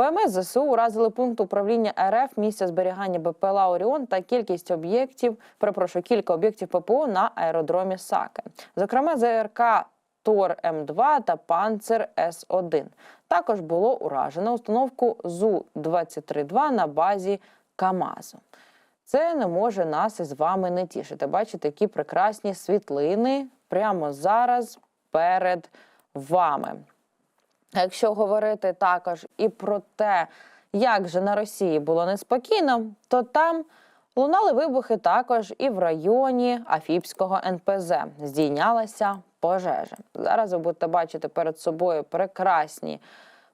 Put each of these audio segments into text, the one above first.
ВМС ЗСУ уразили пункт управління РФ, місця зберігання БПЛА Оріон та кількість об'єктів, перепрошую, кілька об'єктів ППО на аеродромі Саки. Зокрема, ЗРК Тор М2 та Панцер С1. Також було уражено установку ЗУ-23-2 на базі КАМАЗу. Це не може нас із вами не тішити. Бачите, які прекрасні світлини прямо зараз перед вами. Якщо говорити також і про те, як же на Росії було неспокійно, то там лунали вибухи також і в районі Афіпського НПЗ. Здійнялася пожежа. Зараз ви будете бачити перед собою прекрасні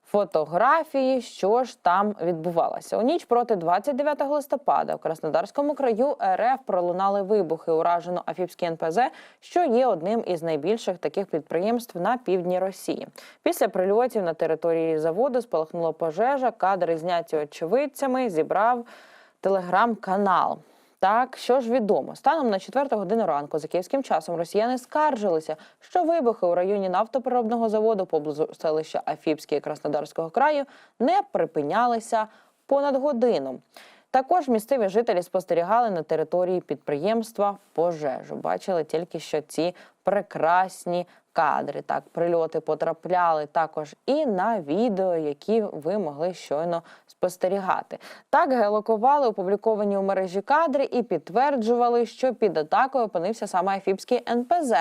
фотографії, що ж там відбувалося. У ніч проти 29 листопада у Краснодарському краю РФ пролунали вибухи. Уражено Афіпський НПЗ, що є одним із найбільших таких підприємств на півдні Росії. Після прильотів на території заводу спалахнула пожежа. Кадри зняті очевидцями зібрав телеграм-канал. Так, що ж відомо, станом на 4 годину ранку за київським часом росіяни скаржилися, що вибухи у районі нафтопереробного заводу поблизу селища Афіпське Краснодарського краю не припинялися понад годину. Також місцеві жителі спостерігали на території підприємства пожежу. Бачили тільки що ці прекрасні кадри. Так, прильоти потрапляли також і на відео, які ви могли щойно спостерігати. Так геолокували опубліковані у мережі кадри і підтверджували, що під атакою опинився саме Афіпський НПЗ,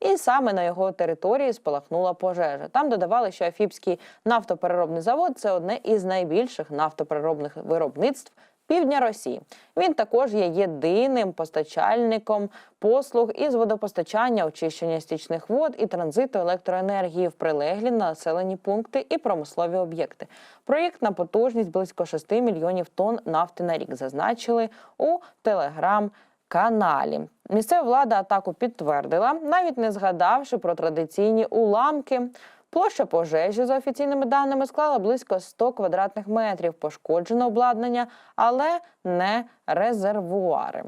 і саме на його території спалахнула пожежа. Там додавали, що Афіпський нафтопереробний завод це одне із найбільших нафтопереробних виробництв півдня Росії. Він також є єдиним постачальником послуг із водопостачання, очищення стічних вод і транзиту електроенергії в прилеглі населені пункти і промислові об'єкти. Проєкт на потужність близько 6 мільйонів тонн нафти на рік зазначили у телеграм. Каналі місцева влада атаку підтвердила, навіть не згадавши про традиційні уламки. Площа пожежі за офіційними даними склала близько 100 квадратних метрів. Пошкоджено обладнання, але не резервуари.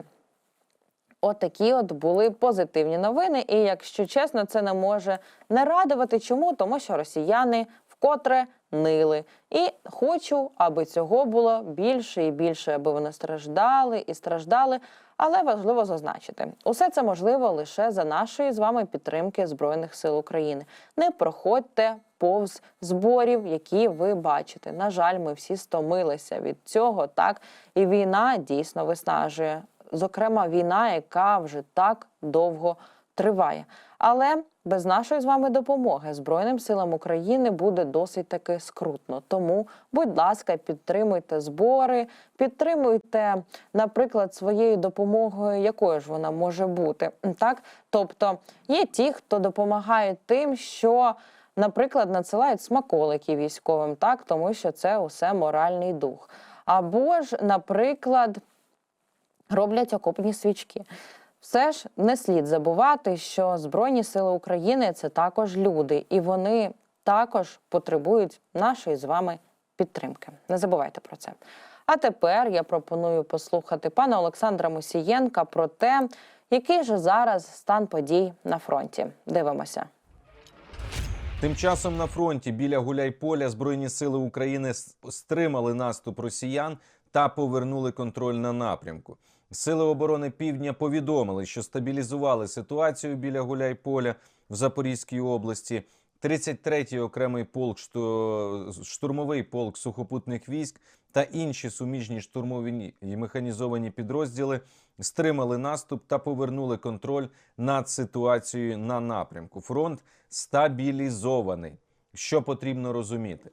Отакі от були позитивні новини. І якщо чесно, це не може не радувати. Чому? Тому що росіяни вкотре нили. І хочу, аби цього було більше і більше, аби вони страждали і страждали. Але важливо зазначити, усе це можливо лише за нашої з вами підтримки Збройних сил України. Не проходьте повз зборів, які ви бачите. На жаль, ми всі стомилися від цього. Так і війна дійсно виснажує. Зокрема, війна, яка вже так довго триває. Але без нашої з вами допомоги Збройним силам України буде досить таки скрутно. Тому, будь ласка, підтримуйте збори, підтримуйте, наприклад, своєю допомогою, якою ж вона може бути. Так, тобто є ті, хто допомагає тим, що. Наприклад, надсилають смаколики військовим, так тому що це усе моральний дух. Або ж, наприклад, роблять окопні свічки. Все ж не слід забувати, що Збройні Сили України це також люди, і вони також потребують нашої з вами підтримки. Не забувайте про це. А тепер я пропоную послухати пана Олександра Мусієнка про те, який же зараз стан подій на фронті. Дивимося. Тим часом на фронті біля Гуляйполя Збройні сили України стримали наступ росіян та повернули контроль на напрямку. Сили оборони Півдня повідомили, що стабілізували ситуацію біля Гуляйполя в Запорізькій області. 33-й окремий полк, штурмовий полк сухопутних військ та інші суміжні штурмові і механізовані підрозділи стримали наступ та повернули контроль над ситуацією на напрямку. Фронт стабілізований. Що потрібно розуміти?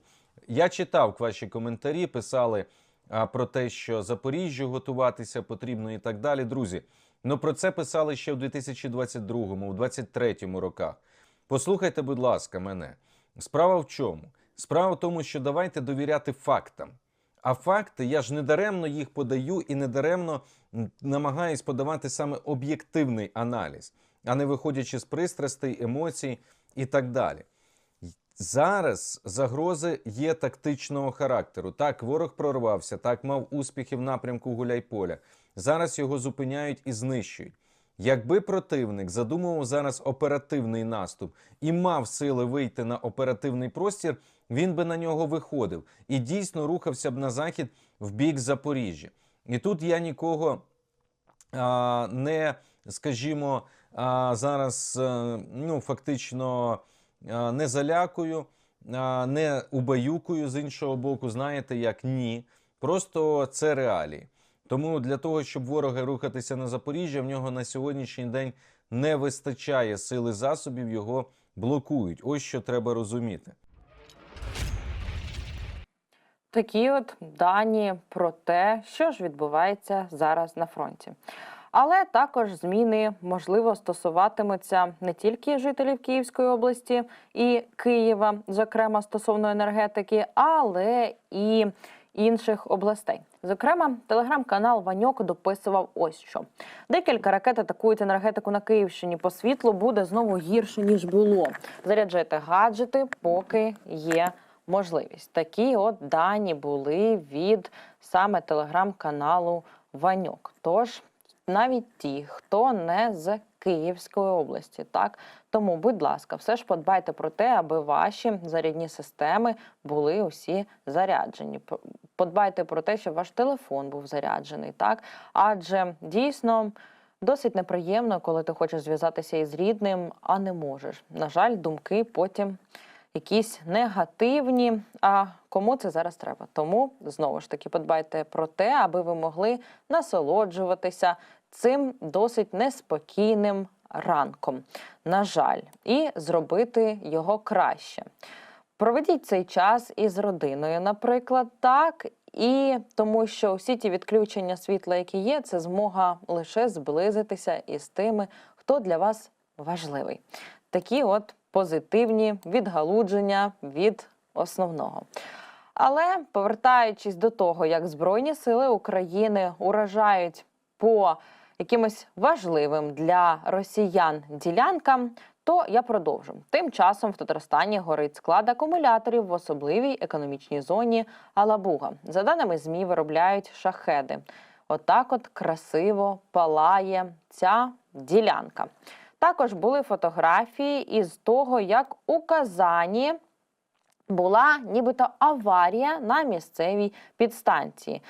Я читав ваші коментарі, писали про те, що Запоріжжю готуватися потрібно і так далі. Друзі, ну про це писали ще в 2022-му, в 2023-му роках. Послухайте, будь ласка, мене. Справа в чому? Справа в тому, що давайте довіряти фактам. А факти я ж не даремно їх подаю і не даремно м, намагаюсь подавати саме об'єктивний аналіз, а не виходячи з пристрастей, емоцій і так далі. Зараз загрози є тактичного характеру. Так, ворог прорвався, так мав успіхи в напрямку Гуляйполя. Зараз його зупиняють і знищують. Якби противник задумував зараз оперативний наступ і мав сили вийти на оперативний простір, він би на нього виходив і дійсно рухався б на захід в бік Запоріжжя. І тут я нікого а, не, скажімо, а, зараз е, ну, фактично а, не залякую, не убаюкую з іншого боку. Знаєте, як ні. Просто це реалії. Тому для того, щоб ворога рухатися на Запоріжжя, в нього на сьогоднішній день не вистачає сили засобів, його блокують. Ось що треба розуміти. Такі от дані про те, що ж відбувається зараз на фронті. Але також зміни можливо стосуватимуться не тільки жителів Київської області і Києва, зокрема стосовно енергетики, але і інших областей. Зокрема, телеграм-канал Ваньок дописував ось що: декілька ракет атакують енергетику на Київщині. По світлу буде знову гірше ніж було. Заряджайте гаджети, поки є можливість. Такі от дані були від саме телеграм-каналу Ваньок. Тож навіть ті, хто не з Київської області, так тому, будь ласка, все ж подбайте про те, аби ваші зарядні системи були усі заряджені. Подбайте про те, щоб ваш телефон був заряджений, так адже дійсно. Досить неприємно, коли ти хочеш зв'язатися із рідним, а не можеш. На жаль, думки потім якісь негативні. А кому це зараз треба? Тому знову ж таки подбайте про те, аби ви могли насолоджуватися цим досить неспокійним ранком. На жаль, і зробити його краще. Проведіть цей час із родиною, наприклад, так. І тому, що всі ті відключення світла, які є, це змога лише зблизитися із тими, хто для вас важливий. Такі от позитивні відгалудження від основного. Але повертаючись до того, як Збройні сили України уражають по якимось важливим для росіян ділянкам, то я продовжу. Тим часом в Татарстані горить склад акумуляторів в особливій економічній зоні Алабуга. За даними ЗМІ, виробляють шахеди. Отак, от красиво палає ця ділянка. Також були фотографії із того, як у Казані була нібито аварія на місцевій підстанції.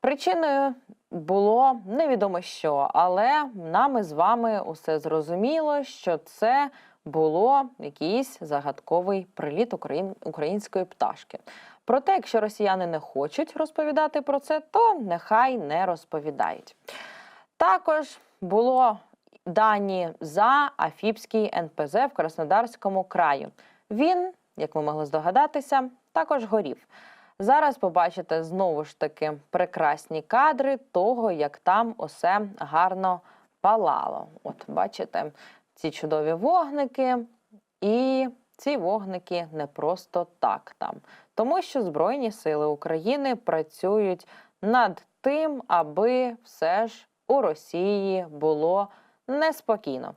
Причиною було невідомо що, але нами з вами усе зрозуміло, що це було якийсь загадковий приліт україн- української пташки. Проте, якщо росіяни не хочуть розповідати про це, то нехай не розповідають. Також було дані за Афіпський НПЗ в Краснодарському краю. Він, як ви могли здогадатися, також горів. Зараз побачите знову ж таки прекрасні кадри того, як там усе гарно палало. От бачите ці чудові вогники, і ці вогники не просто так там, тому що Збройні Сили України працюють над тим, аби все ж у Росії було неспокійно.